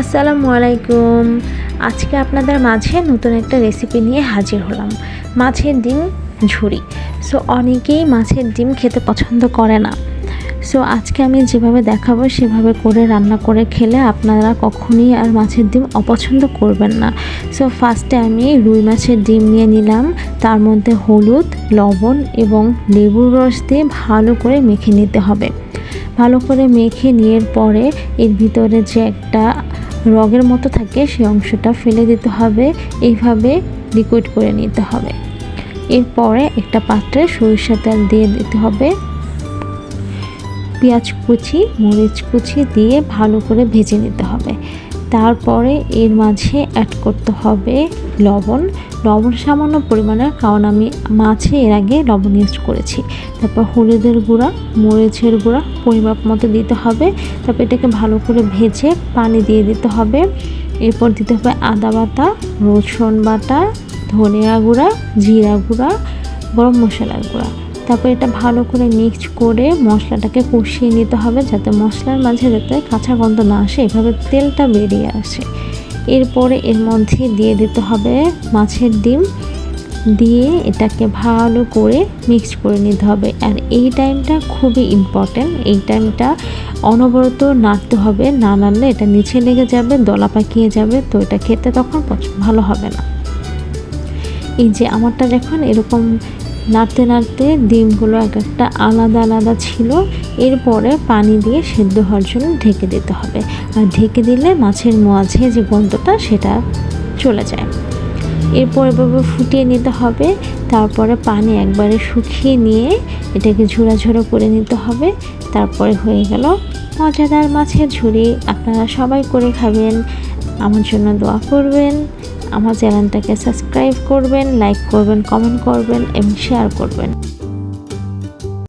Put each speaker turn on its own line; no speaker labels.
আসসালামু আলাইকুম। আজকে আপনাদের মাঝে নতুন একটা রেসিপি নিয়ে হাজির হলাম। মাছের ডিম ঝুরি। সো অনেকেই মাছের ডিম খেতে পছন্দ করে না। সো আজকে আমি যেভাবে দেখাবো, সেভাবে করে রান্না করে খেলে আপনারা কখনই আর মাছের ডিম অপছন্দ করবেন না। সো ফার্স্টে আমি রুই মাছের ডিম নিয়ে নিলাম। তার মধ্যে হলুদ, লবণ এবং লেবুর রস দিয়ে ভালো করে মেখে নিতে হবে। ভালো করে মেখে নিয়ের পরে এর ভিতরে যে একটা রগের মতো থাকে সেই অংশটা ফেলে দিতে হবে। এইভাবে লিকুইড করে নিতে হবে। এরপরে একটা পাত্রে সরিষা তেল দিয়ে দিতে হবে। পেঁয়াজ কুচি, মরিচ কুচি দিয়ে ভালো করে ভেজে নিতে হবে। তারপরে এর মাঝে অ্যাড করতে হবে লবণ। লবণ সামান্য পরিমাণে কারণ আমি মাছে এর আগে লবণ ইউজ করেছি। তারপর হলুদের গুঁড়া, মরিচের গুঁড়া পরিমাপ মতো দিতে হবে। তারপর এটাকে ভালো করে ভেজে পানি দিয়ে দিতে হবে। এরপর দিতে হবে আদা বাটা, রসুন বাটা, ধনিয়া গুঁড়া, জিরা গুঁড়া, গরম মশলার গুঁড়া। তারপর এটা ভালো করে মিক্স করে মশলাটাকে কষিয়ে নিতে হবে যাতে মশলার মাঝে যাতে কাঁচা গন্ধ না আসে, এভাবে তেলটা বেরিয়ে আসে। এরপরে এর মধ্যে দিয়ে দিতে হবে মাছের ডিম। দিয়ে এটাকে ভালো করে মিক্স করে নিতে হবে। আর এই টাইমটা খুবই ইম্পর্ট্যান্ট এই টাইমটা অনবরত নাড়তে হবে। না নাড়লে এটা নিচে লেগে যাবে, দলা পাকিয়ে যাবে, তো এটা খেতে তখন ভালো হবে না। এই যে আমারটা দেখুন, এরকম নাড়তে নাড়তে ডিমগুলো এক একটা আলাদা আলাদা ছিল। এরপরে পানি দিয়ে সেদ্ধ হওয়ার জন্য ঢেকে দিতে হবে। আর ঢেকে দিলে মাছের মাঝে যে গন্ধটা সেটা চলে যায়। এরপর এভাবে ফুটিয়ে নিতে হবে। তারপরে পানি একবারে শুকিয়ে নিয়ে এটাকে ঝোড়া করে নিতে হবে। তারপরে হয়ে গেল মজাদার মাছের ঝুড়ি আপনারা সবাই করে খাবেন। আমার জন্য দোয়া করবেন। আমার চ্যানেলটাকে সাবস্ক্রাইব করবেন লাইক করবেন কমেন্ট করবেন এবং শেয়ার করবেন।